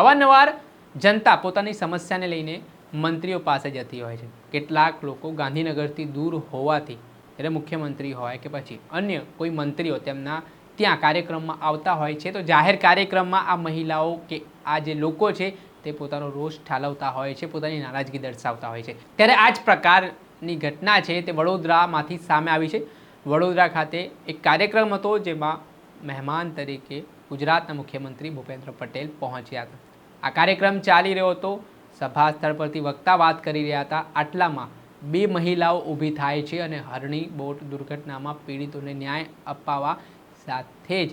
અવારનવાર જનતા પોતાની સમસ્યાને લઈને મંત્રીઓ પાસે જતી હોય છે. કેટલાક લોકો ગાંધીનગરથી દૂર હોવાથી, એટલે મુખ્યમંત્રી હોય કે પછી અન્ય કોઈ મંત્રીઓ તેમના ત્યાં કાર્યક્રમમાં આવતા હોય છે, તો જાહેર કાર્યક્રમમાં આ મહિલાઓ કે આ જે લોકો છે, તે પોતાનો રોષ ઠાલવતા હોય છે, પોતાની નારાજગી દર્શાવતા હોય છે. ત્યારે આ જ પ્રકારની ઘટના છે, તે વડોદરામાંથી સામે આવી છે. વડોદરા ખાતે એક કાર્યક્રમ હતો, જેમાં મહેમાન તરીકે ગુજરાતના મુખ્યમંત્રી ભૂપેન્દ્ર પટેલ પહોંચ્યા હતા. આ કાર્યક્રમ ચાલી રહ્યો હતો. સભા સ્થળ પરથી વક્તા વાત કરી રહ્યા હતા. આટલામાં બે મહિલાઓ ઊભી થાય છે અને હરણી બોટ દુર્ઘટનામાં પીડિતોને ન્યાય અપાવવા સાથે જ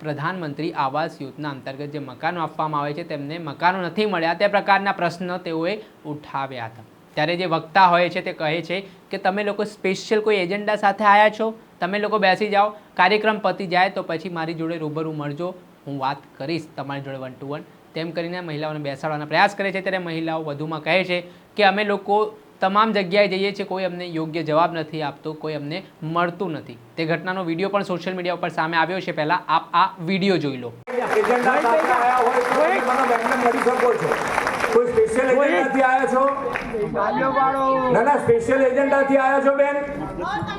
પ્રધાનમંત્રી આવાસ યોજના અંતર્ગત જે મકાનો આપવામાં આવે છે તેમને મકાનો નથી મળ્યા તે પ્રકારના પ્રશ્ન તેઓએ ઉઠાવ્યા હતા. ત્યારે જે વક્તા હોય છે તે કહે છે કે, તમે લોકો સ્પેશિયલ કોઈ એજન્ડા સાથે આવ્યા છો? તમે લોકો બેસી જાઓ. કાર્યક્રમ પતી જાય તો પછી મારી જોડે રૂબરૂ મળજો. હું વાત કરીશ. તમારી જોડે વન ટુ વન તેમ કરીને મહિલાઓને બેસાડવાનો પ્રયાસ કરે છે. ત્યારે મહિલાઓ વધુમાં કહે છે કે અમે લોકો તમામ જગ્યાએ જઈએ છીએ, કોઈ અમને યોગ્ય જવાબ નથી આપતો, કોઈ અમને મળતું નથી. તે ઘટનાનો વીડિયો પણ સોશિયલ મીડિયા ઉપર સામે આવ્યો છે. પહેલાં આપ આ વીડિયો જોઈ લો. કોઈ સ્પેશિયલ એજન્ડાથી આવ્યા છો? ના ના સ્પેશિયલ એજન્ડાથી આવ્યા છો બેન?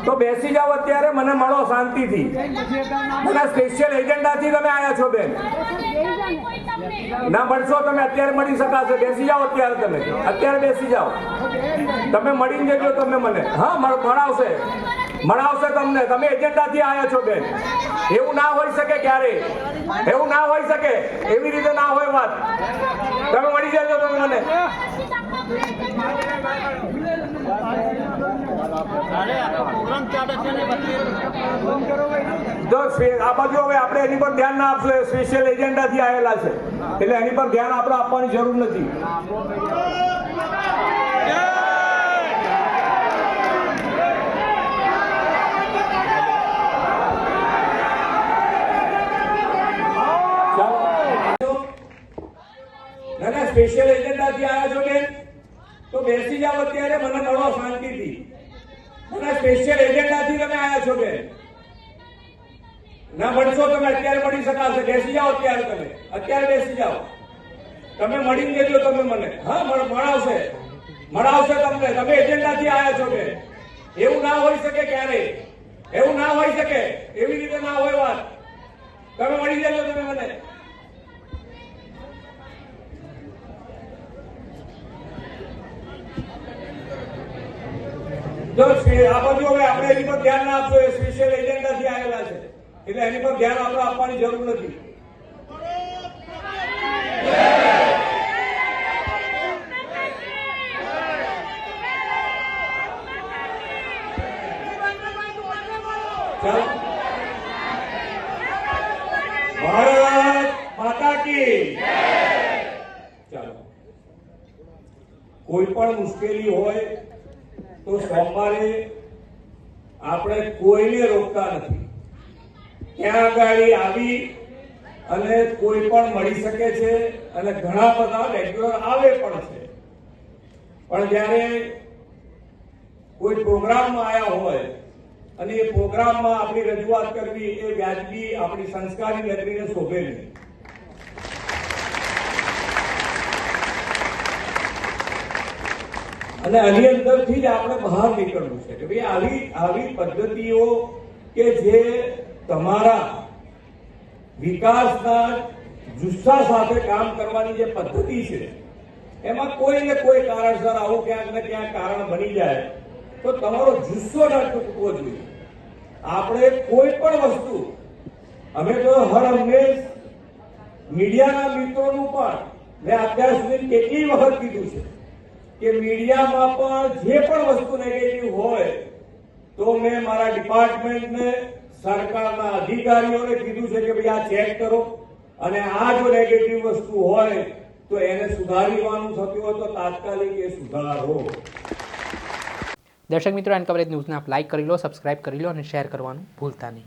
તો બેસી જાઓ અત્યારે મને મળો શાંતિથી. ના ના સ્પેશિયલ એજન્ડાથી તમે આવ્યા છો બેન. ના મળશો તમે અત્યારે મળી શકાશે. બેસી જાઓ અત્યારે તમે. અત્યારે બેસી જાઓ. તમે મળીને જજો તમે મને. હા મળાવશે. મળાવશે તમને. તમે એજન્ડાથી આવ્યા છો બેન. એવું ના હોઈ શકે ક્યારે? એવું ના હોઈ શકે? એવી રીતે ના હોય વાત. જજો તમે મને. આ બાજુ હવે આપણે એની પર ધ્યાન ના આપશું સ્પેશિયલ એજન્ડાથી આવેલા છે. એટલે એની પર ધ્યાન આપણે આપવાની જરૂર નથી ચાલો. ના ના સ્પેશિયલ એજન્ડાથી આવ્યા છો બેન? તો બેસી જાઓ અત્યારે, મને મળો શાંતિથી. મને સ્પેશિયલ એજન્ડાથી તમે આવ્યા છો બેન. ના મળશો તમે, અત્યારે મળી શકાશે. બેસી જાઓ અત્યારે તમે. અત્યારે બેસી જાઓ. તમે મળીને દેજો તમે મને. હા, મળ- મળાવશે. મળાવશે તમને. તમે એજન્ડાથી આવ્યા છો બેન. એવું ના હોઈ શકે ક્યારે? એવું ના હોઈ શકે. એવી રીતે ના હોય વાત. તમે મળી જજો તમે મને. જો આ બાજુ હવે આપણે એની પર ધ્યાન ના આપશો, એ સ્પેશિયલ એજન્ડાથી આવેલા છે. એટલે એની પર ધ્યાન આપણે આપવાની જરૂર નથી. ભારત માતા કી ચાલો. કોઈ પણ મુશ્કેલી હોય તો સોમવારે આપણે કોઈને રોકતા નથી. ત્યાં આગળ આવી અને કોઈ પણ મળી શકે છે અને ઘણા બધા રેગ્યુલર આવે પણ છે. પણ જ્યારે કોઈ પ્રોગ્રામમાં આવ્યા હોય અને એ પ્રોગ્રામમાં આપણી રજૂઆત કરવી એ વ્યાજબી આપણી સંસ્કારી નગરીને શોભે નહીં. અને આની અંદરથી જ આપણે બહાર નીકળવું છે કે ભાઈ આવી આવી પદ્ધતિઓ કે જે તમારા વિકાસના જુસ્સા સાથે કામ કરવાની જે પદ્ધતિ છે, એમાં કોઈ ને કોઈ કારણસર આવું ક્યાંક ને ક્યાંક કારણ બની જાય, તો તમારો જુસ્સો ન ચૂકવો જોઈએ. આપણે કોઈ પણ વસ્તુ, અમે તો હર હંમેશ મીડિયાના મિત્રોનું પણ મેં અત્યાર સુધી કેટલી વખત કીધું છે કે મીડિયામાં પણ જે પણ વસ્તુ નેગેટિવ હોય, તો મેં મારા ડિપાર્ટમેન્ટને, સરકારના અધિકારીઓને કીધું છે કે ભાઈ આ ચેક કરો. અને આ જો નેગેટિવ વસ્તુ હોય, તો એને સુધારવાનું થતું હોય તો તાત્કાલિક એ સુધારો. દર્શક મિત્રો, એન કવરેજ ન્યૂઝને આપ લાઇક કરી લો સબસ્ક્રાઇબ કરી લો અને શેર કરવાનું ભૂલતા નહીં.